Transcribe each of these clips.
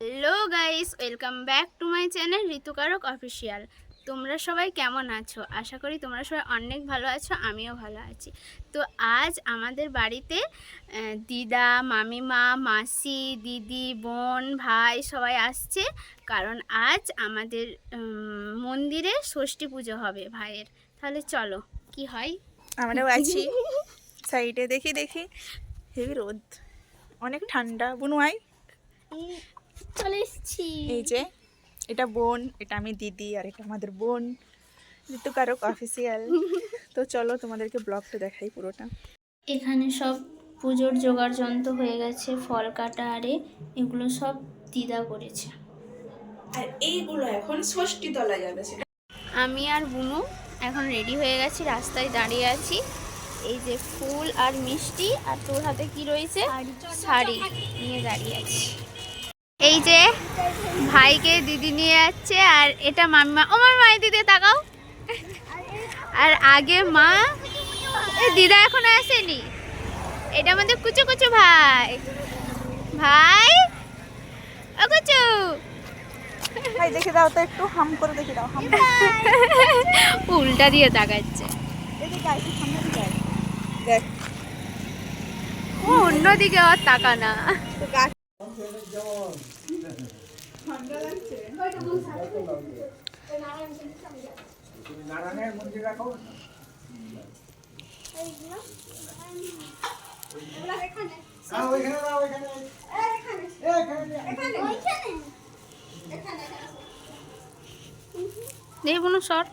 Hello guys welcome back to my channel ঋতুকারক official. তোমরা সবাই কেমন আছো? আশা করি তোমরা সবাই অনেক ভালো আছো আমিও ভালো আছি। তো আজ আমাদের বাড়িতে দিদা মামিমা মাসি দিদি বোন ভাই সবাই আসছে কারণ আজ আমাদের মন্দিরে ষষ্ঠী পুজো হবে ভাইয়ের। তাহলে চলো কি হয়? আমরাও আছি। সাইডে দেখি দেখি। হেভি রোদ। অনেক ঠান্ডা। বুনুয়াই? চলে এসছি। এই যে এটা বোন এটা আমি দিদি আর এটা আমাদের বোন। ঋতুকারক অফিসিয়াল তো চলো তোমাদেরকে ব্লগটা দেখাই পুরোটা। এখানে সব পুজোর জোগাড় যন্ত্র হয়ে গেছে ফল কাটা আরে এগুলো সব দিদা করেছে। আর এইগুলো এখন ষষ্ঠী তলা যাবে সেটা। আমি আর বুনু এখন রেডি হয়ে গেছি রাস্তায় দাঁড়িয়ে আছি। এই যে ফুল আর মিষ্টি আর তোর হাতে কি রয়েছে? শাড়ি নিয়ে দাঁড়িয়ে আছি। এই যে ভাইকে দিদি নিয়ে যাচ্ছে আর এটা মামিমা। মামি মাই দিদি তাকাও। আর আগে মা দিদা এখনও আসেনি। এটা আমাদের কুচু কুচু ভাই। ভাই ও কুচু। ভাই দেখে দাও তো একটু হাম করে দেখে দাও হাম উল্টা দিয়ে তাকাচ্ছে। এদিকে আয়, একটু সামনে দিকে আয়। দেখ ও অন্যদিকে আর তাকা না তো গাছ দেখি কোনো শর্ট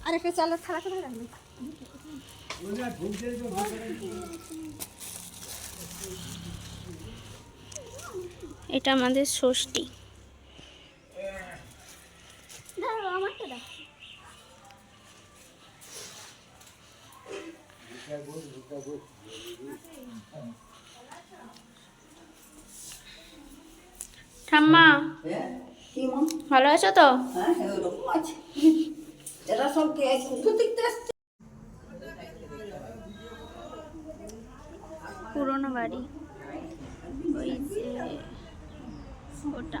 আর একটা চালের থালা করে রাখবি এটা আমাদের ষষ্ঠী। ঠাম্মা ভালো আছো তো? হ্যাঁ ওরকম আছে। এরা সব কে আসছে। বাড়ি। ওই যে ওটা।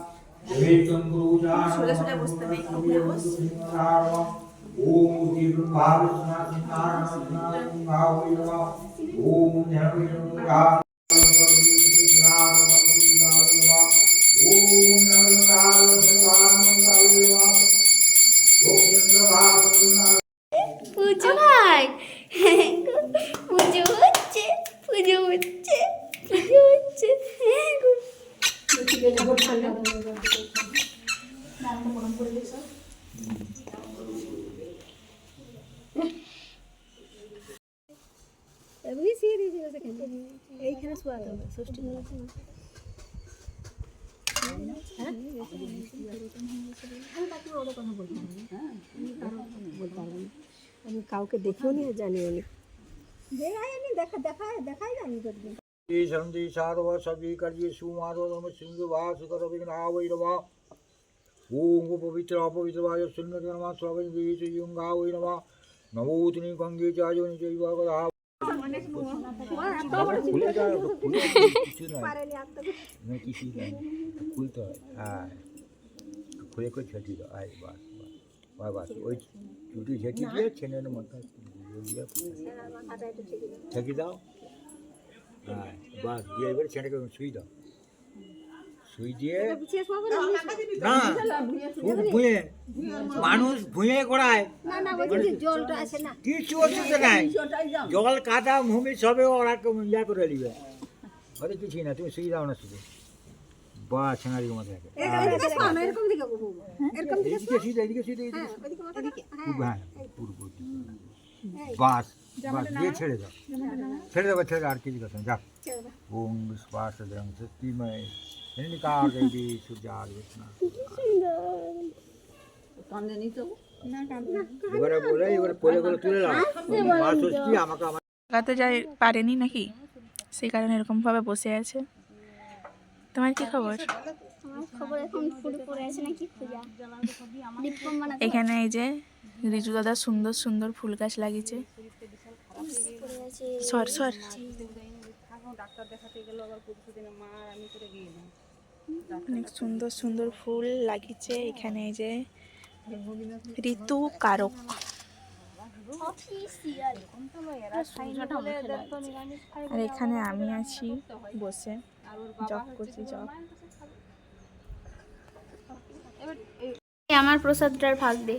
সোজা সোজা বসতে নেই, উপরে বস। পুজো ভাই পুজো হচ্ছে পুজো হচ্ছে পুজো হচ্ছে এইখানে শোয়াতে হবে ষষ্ঠী আমি কাউকে দেখিও নি আর জানিও নি দেখা দেখা দেখাই জানি করবেন সন্ধি সারব সবি কার্যে সুমারো নম সিন্ধু বা সুতর বিঘ্না বৈরব ওম পবিত্র অপবিত্র বায় শূন্য জন্মা স্বাগত বিহিত ইয়ঙ্গা ওই নম নমোতিনি গঙ্গে চাজনি জৈব কদা খুলে যায় তো খুলে কিছু নয় কিছু খুলতে হয় হ্যাঁ খুলে করে ছেটি দাও আয় বাস বাস বাস ওই চুটি ছেটি দিয়ে ছেনের মধ্যে দিয়ে দাও হ্যাঁ বাস দিয়ে এবার ছেঁটে শুই দাও সুই দিয়ে না ভুঁয়ে মানুষ ভুঁয়ে করায় না না বলছি যে জলটা আছে না। কিছু অসুবিধা নাই। জল। কাদা ভূমি সবে ওরা ইয়া করে নিবে ওদের কিছুই না তুমি শুয়ে দাও না শুধু। বা এরকম দিকে এরকম দিকে এদিকে এদিকে। খুব হ্যাঁ পুরো পুরো বাস বাস দিয়ে ছেড়ে দাও। ছেড়ে দেবো ছেড়ে আর কিছু কথা যা। ছেড়ে ওম বিশ্বাস দ্রং সত্যিময় লাগাতে যাই পারেনি নাকি সেই কারণে এরকমভাবে বসে আছে তোমার কি খবর এখন এই যে রিজু দাদা সুন্দর সুন্দর ফুল গাছ লাগিয়েছে পড়ে আছে সর সর অনেক সুন্দর সুন্দর ফুল লাগিয়েছে এখানে যে ঋতু কারক। আর এখানে আমি আছি বসে জব করছি জব এই আমার প্রসাদটার ভাগ দে।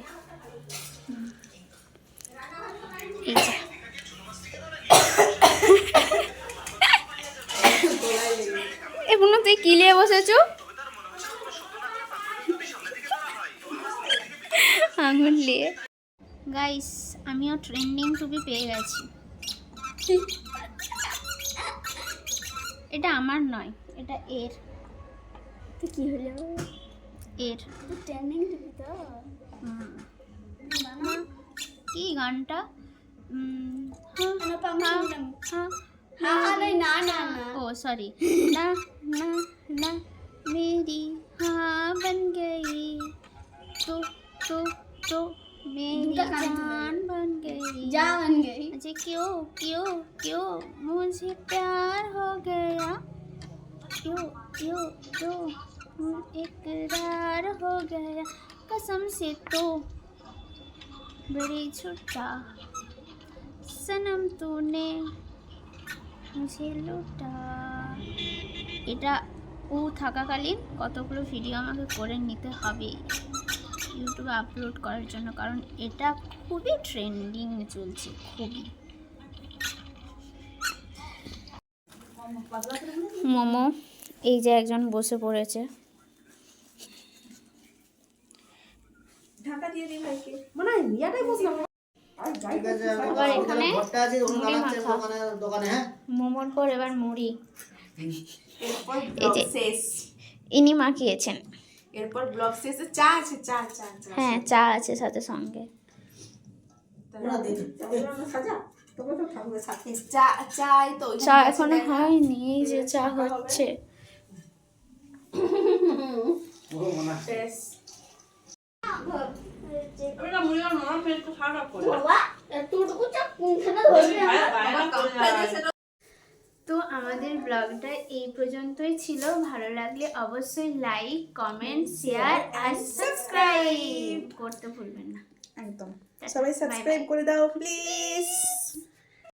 এই যে। এ বোনো তুই কি নিয়ে বসেছো? আঙুল নিয়ে গাইস আমিও ট্রেন্ডিং টুপি পেয়ে গেছি। এটা আমার নয় এটা এর। তো কি হলো? এর। ট্রেন্ডিং টুপি তো। কি গানটা? উম, হ্যাঁ, हाँ, हाँ, हाँ। ओ सॉरी ना ना ना मेरी हाँ बन गई। तो तो तो मेरी तो जान बन गई। जान बन गई। अच्छा क्यों क्यों क्यों? मुझे प्यार हो गया। क्यों क्यों क्यों? इकरार हो गया। कसम से तो बड़ी छुट्टा सनम तूने ঝেলুটা এটা ও থাকাকালীন কতগুলো ভিডিও আমাকে করে নিতে হবে ইউটিউবে আপলোড করার জন্য, কারণ এটা খুবই ট্রেন্ডিং চলছে, খুবই। মোমো, এই যে একজন বসে পড়েছে। ঢাকা দিয়ে দিন ভাইকে। মানে ইয়াটাই বসলাম। আবার এখানে মুড়ি মাখা। মোমোর পর এবার মুড়ি। শেষ। ইনি মাখিয়েছেন। এরপর ব্লগ শেষে। চা আছে চা চা চা হ্যাঁ চা আছে সাথে সঙ্গে। সাজা? তো চা এখনও হয়নি এই যে চা হচ্ছে। তো আমাদের ব্লগটা এই পর্যন্তই ছিল। ভালো লাগলে অবশ্যই লাইক কমেন্ট শেয়ার আর সাবস্ক্রাইব করতে ভুলবেন না। একদম। সবাই সাবস্ক্রাইব করে দাও প্লিজ